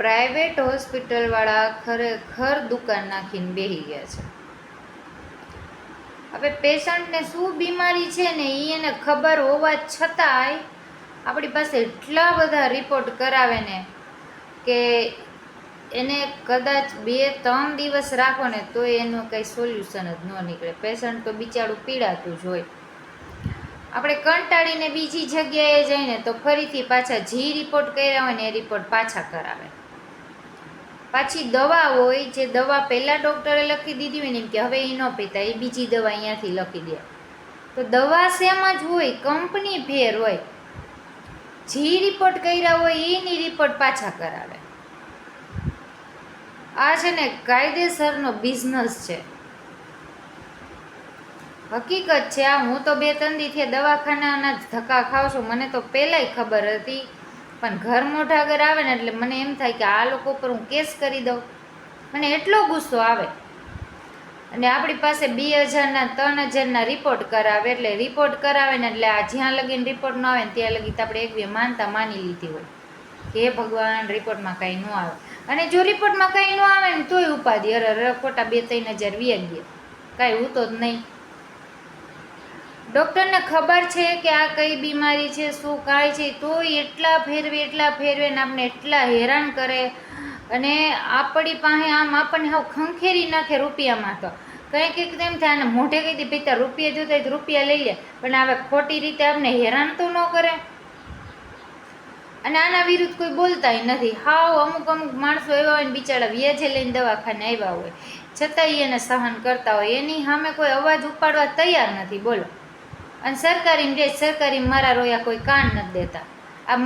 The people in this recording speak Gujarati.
પ્રાઇવેટ હોસ્પિટલવાળા ખરેખર દુકાન નાખીને બેસી ગયા છે. હવે પેશન્ટને શું બીમારી છે ને એ એને ખબર હોવા છતાંય આપણી પાસે એટલા બધા રિપોર્ટ કરાવે ને કે એને કદાચ બે, ત્રણ દિવસ રાખો ને તો એનું કંઈ સોલ્યુશન જ ન નીકળે. પેશન્ટ તો બિચારું પીડાતું જ હોય. આપણે કંટાળીને બીજી જગ્યાએ જઈને તો ફરીથી પાછા જે રિપોર્ટ કર્યા હોય ને એ રિપોર્ટ પાછા કરાવે. પાછી દવા હોય, જે દવા પહેલાં ડૉક્ટરે લખી દીધી હોય ને એમ કે હવે એ ન પીતા એ બીજી દવા અહીંયાથી લખી દે. તો દવા શેમાં જ હોય? કંપની ફેર હોય. જે રિપોર્ટ કર્યા હોય, એની રિપોર્ટ પાછા કરાવે. આ છે ને કાયદેસરનો બિઝનેસ છે. હકીકત છે આ, હું તો બે ત્રણ દીથી દવાખાનાના જ ધક્કા ખાઉં છું. મને તો પહેલાંય ખબર હતી પણ ઘર મોઢા ઘર આવે ને એટલે મને એમ થાય કે આ લોકો પર હું કેસ કરી દઉં. મને એટલો ગુસ્સો આવે. અને આપણી પાસે બે હજારના, ત્રણ હજારના રિપોર્ટ કરાવે એટલે રિપોર્ટ કરાવે ને એટલે આ જ્યાં લગીને રિપોર્ટ ન આવે ને ત્યાં લગી તો આપણે એક બે માનતા માની લીધી હોય. કે હે ભગવાન રિપોર્ટમાં કાંઈ ન આવે. અને જો રિપોર્ટમાં કાંઈ ન આવે ને તોય ઉપાધિ. અરે અરે ખોટા બે, ત્રણ હજાર વ્યાગીએ કાંઈ ઉતો જ નહીં. ડૉક્ટરને ખબર છે કે આ કઈ બીમારી છે, શું કાંઈ છે, તો એટલા ફેરવે એટલા ફેરવે ને આપણે એટલા હેરાન કરે. અને આપણી પાસે આમ આપણને હવે ખંખેરી નાખે રૂપિયામાં તો. કંઈક એક તેમ થાય અને મોઢે કહી દે પિતા રૂપિયા જોતા હોય રૂપિયા લઈ લે. પણ હવે ખોટી રીતે આપણે હેરાન તો ન કરે. અને આના વિરુદ્ધ કોઈ બોલતાય નથી. હાવ અમુક અમુક માણસો એવા હોય ને બિચારા વ્યાજે લઈને દવાખાને આવ્યા હોય. છતાંય એને સહન કરતા હોય. એની સામે કોઈ અવાજ ઉપાડવા તૈયાર નથી. બોલો. અને સરકારી રે સરકારી મારા રોયા કોઈ કાન નથી દેતા. આ